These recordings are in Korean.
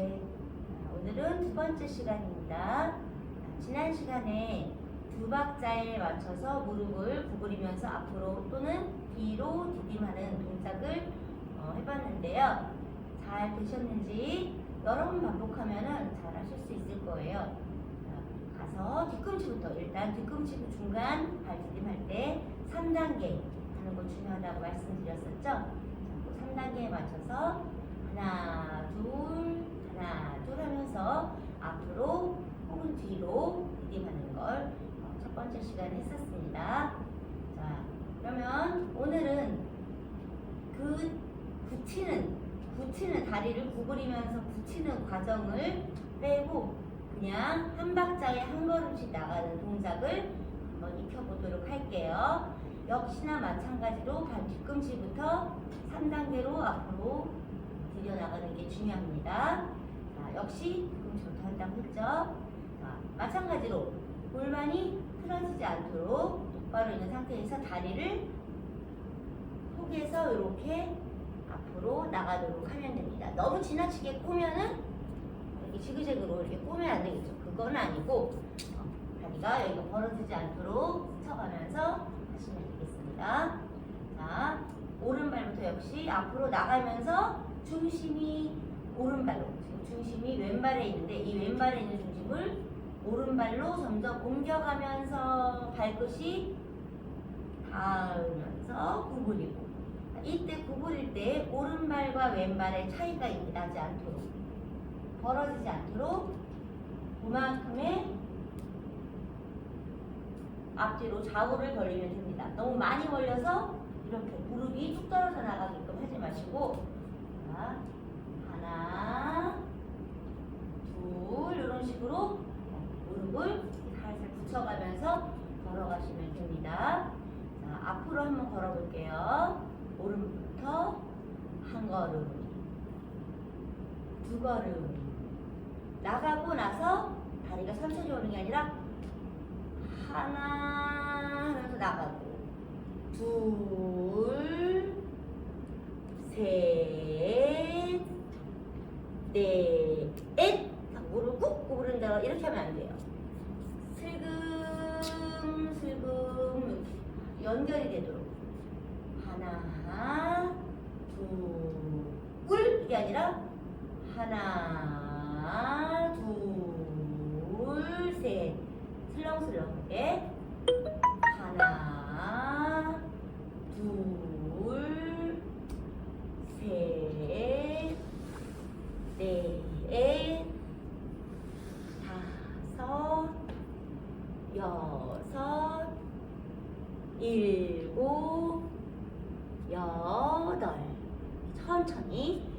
네. 자, 오늘은 두 번째 시간입니다. 자, 지난 시간에 두 박자에 맞춰서 무릎을 구부리면서 앞으로 또는 뒤로 디딤하는 동작을 어, 해봤는데요. 잘 되셨는지 여러 번 반복하면 잘 하실 수 있을 거예요. 자, 가서 뒤꿈치부터 일단 뒤꿈치 중간 발 디딤할 때 3단계 하는 거 중요하다고 말씀드렸었죠? 자, 그 3단계에 맞춰서 하나, 둘, 하나, 둘 하면서 앞으로 혹은 뒤로 디딤하는 걸 어, 첫 번째 시간에 했었습니다. 자, 그러면 오늘은 그 붙이는, 붙이는 다리를 구부리면서 붙이는 과정을 빼고 그냥 한 박자에 한 걸음씩 나가는 동작을 한번 익혀보도록 할게요. 역시나 마찬가지로 발 뒤꿈치부터 3단계로 앞으로 들여 나가는 게 중요합니다. 자, 역시 뒤꿈치부터 한다고 했죠. 자, 마찬가지로 골반이 틀어지지 않도록 똑바로 있는 상태에서 다리를 포개서 이렇게 앞으로 나가도록 하면 됩니다. 너무 지나치게 꼬면은 이렇게 지그재그로 이렇게 꼬면 안 되겠죠. 그건 아니고 어, 다리가 여기가 벌어지지 않도록 스쳐가면서 하시면 되겠습니다. 자, 오른발부터 역시 앞으로 나가면서 중심이 오른발로 중심이 왼발에 있는데 이 왼발에 있는 중심을 오른발로 점점 옮겨가면서 발끝이 닿으면서 구부리고 이때 구부릴 때 오른발과 왼발의 차이가 나지 않도록 벌어지지 않도록 그만큼의 앞뒤로 좌우를 벌리면 됩니다. 너무 많이 벌려서 이렇게 무릎이 뚝 떨어져 나가게끔 하지 마시고 자, 하나 둘 이런 식으로 무릎을 살살 붙여가면서 걸어가시면 됩니다. 자, 앞으로 한번 걸어볼게요. 오른부터 한 걸음, 두 걸음. 나가고 나서 다리가 천천히 오는 게 아니라 하나 하면서 나가고 둘, 셋, 넷, 딱 무릎 꾹 구부른다 이렇게 하면 안 돼요. 슬금 슬금 이렇게 연결이 되도록 하나, 아니라 하나, 둘, 셋. 슬렁슬렁하게 하나, 둘, 셋, 넷, 다섯, 여섯, 일곱, 여덟. 천천히.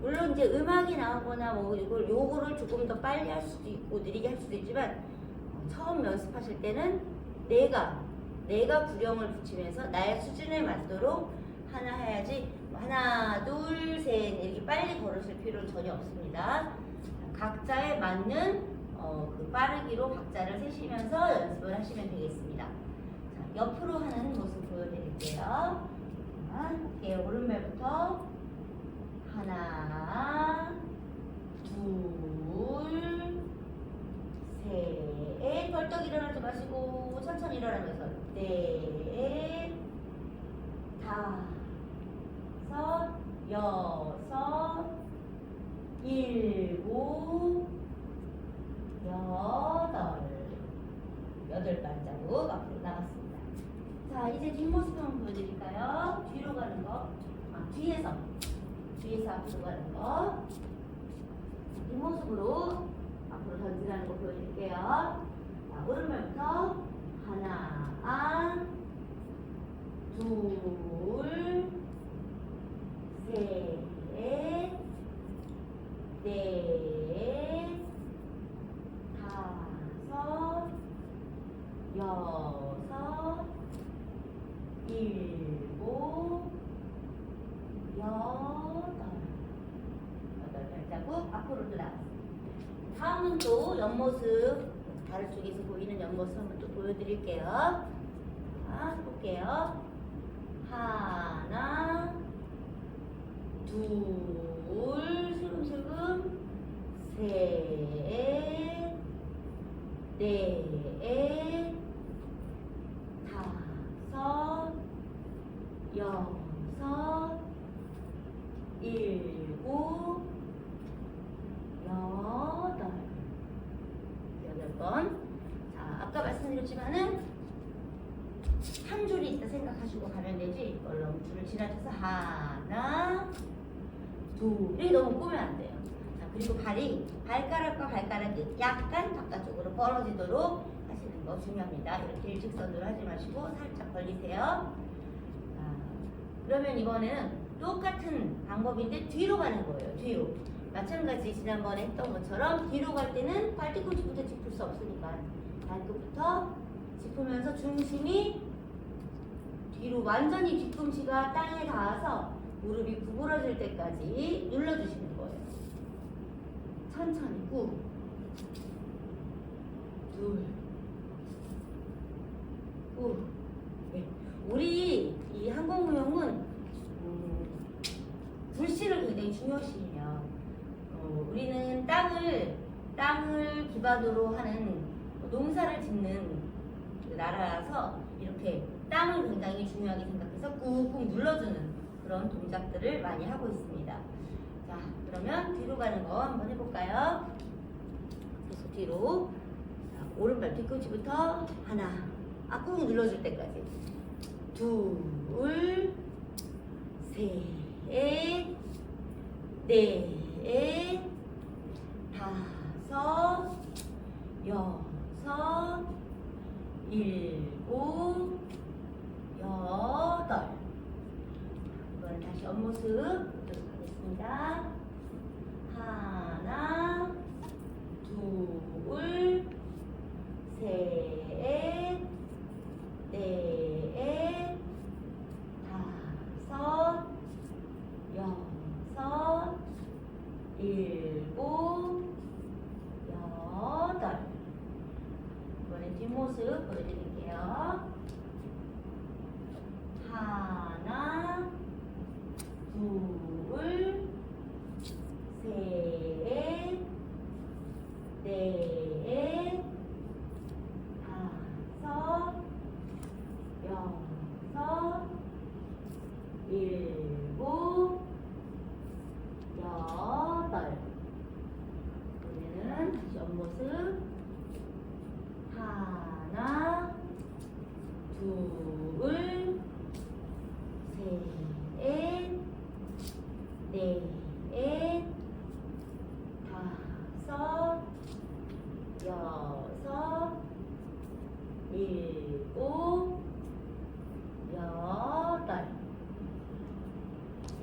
물론 이제 음악이 나오거나 뭐 이걸 요거를 조금 더 빨리 할 수도 있고 느리게 할 수도 있지만 처음 연습하실 때는 내가 내가 구령을 붙이면서 나의 수준에 맞도록 하나 해야지 하나 둘 셋 이렇게 빨리 걸으실 필요는 전혀 없습니다. 각자에 맞는 어, 그 빠르기로 박자를 세시면서 연습을 하시면 되겠습니다. 자, 옆으로 하는 모습 보여드릴게요. 자. 오른발부터 하나, 둘, 셋. 벌떡 일어나지 마시고 천천히 일어나면서 넷, 다섯, 여섯, 일곱, 여덟. 여덟 발자국 앞으로 나갔습니다. 자, 이제 뒷모습 한번 보여드릴까요? 뒤로 가는 거. 아, 뒤에서. 뒤에서 앞으로 가는 거. 뒷모습으로 앞으로 던지라는 거 보여드릴게요. 자, 오른발부터 하나, 둘, 셋, 넷, 다섯, 여섯, 일곱, 여덟. 여덟 발자국 앞으로 또 나갔습니다. 다음은 또 옆모습, 다른 쪽에서 보이는 옆모습 한번 또 보여드릴게요. 자, 볼게요. 하나, 둘, 슬금슬금, 셋, 넷, 다섯, 여섯, 일곱, 여덟. 여덟 번. 자, 아까 말씀드렸지만은 한 줄이 있다 생각하시고 가면 되지. 얼른 줄을 지나쳐서 하나, 둘. 이렇게 너무 꾸면 안 돼요. 자, 그리고 발이 발가락과 발가락이 약간 바깥쪽으로 벌어지도록 하시는 거 중요합니다. 이렇게 일직선으로 하지 마시고 살짝 벌리세요. 자, 그러면 이번에는 똑같은 방법인데 뒤로 가는 거예요. 뒤로. 마찬가지 지난번에 했던 것처럼 뒤로 갈 때는 발 뒤꿈치부터 짚을 수 없으니까 발끝부터 짚으면서 중심이 뒤로 완전히 뒤꿈치가 땅에 닿아서 무릎이 구부러질 때까지 눌러주시는 거예요. 천천히 꾹. 둘. 꾹. 네. 우리 이 항공무용은 음, 불씨를 굉장히 중요시해요. 어, 우리는 땅을 땅을 기반으로 하는 농사를 짓는 그 나라라서 땅을 굉장히 중요하게 생각해서 꾹꾹 눌러주는 그런 동작들을 많이 하고 있습니다. 자, 그러면 뒤로 가는 거 한번 해볼까요? 계속 뒤로. 자, 오른발 뒤꿈치부터 하나. 아, 꾹 눌러줄 때까지. 둘, 셋, 넷, 다섯, 여섯, 일곱, 여덟. 이번엔 다시 옆모습 보도록 하겠습니다. 하나, 둘, 셋, 넷, 다섯, 여섯, 일곱, 여덟. 이번엔 뒷모습 보여드릴게요. 하나, 둘, 셋, 넷, 다섯, 여섯, 일곱, 여덟. 이번에는 다시 옆모습. 하나, 둘, 셋, 넷, 다섯, 여섯, 일곱, 여덟.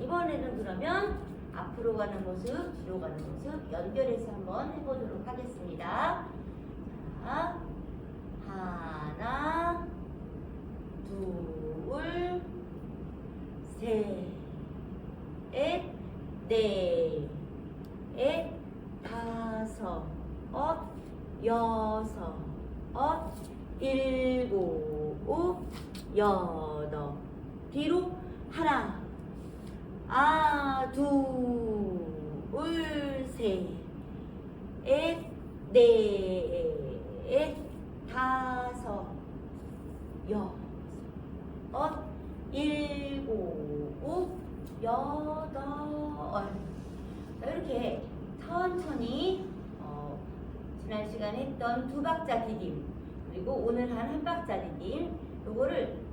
이번에는 그러면 앞으로 가는 모습, 뒤로 가는 모습 연결해서 한번 해보도록 하겠습니다. 자, 하나, 둘, 셋, 넷, 다섯, 여섯, 일곱, 여덟. 뒤로 하나, 아, 둘, 셋, 넷, 다섯, 여섯, 일곱, 여덟. 자, 이렇게 천천히 어, 지난 시간에 했던 두 박자 디딤 그리고 오늘 한 한 박자 디딤 요거를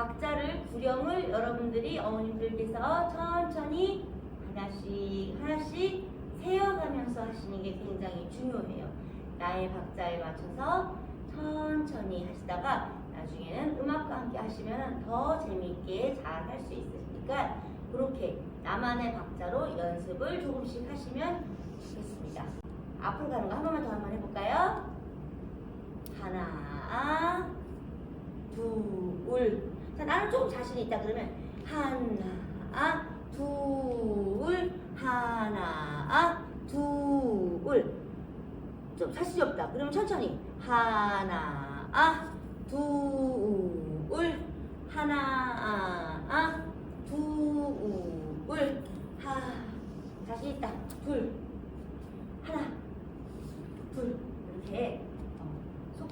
박자를 구령을 여러분들이 어머님들께서 천천히 하나씩 하나씩 세어가면서 하시는 게 굉장히 중요해요. 나의 박자에 맞춰서 천천히 하시다가 나중에는 음악과 함께 하시면 더 재미있게 잘 할 수 있으니까 그렇게 나만의 박자로 연습을 조금씩 하시면 좋겠습니다. 앞으로 가는 거 한 번만 더 한 번 해볼까요? 하나, 둘. 자, 나는 조금 자신 있다 그러면 하나, 둘, 하나, 둘. 좀 자신이 없다. 그러면 천천히 하나, 둘, 하나, 둘. 하, 자신 있다. 둘, 하나, 둘 이렇게 어,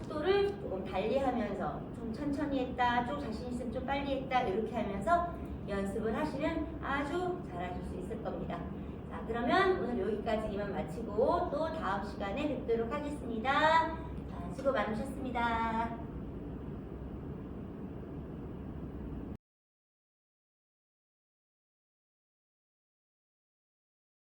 속도를 조금 달리하면서 좀 천천히 했다, 좀 자신 있으면 좀 빨리 했다 이렇게 하면서 연습을 하시면 아주 잘하실 수 있을 겁니다. 자, 그러면 오늘 여기까지만 마치고 또 다음 시간에 뵙도록 하겠습니다. 자, 수고 많으셨습니다.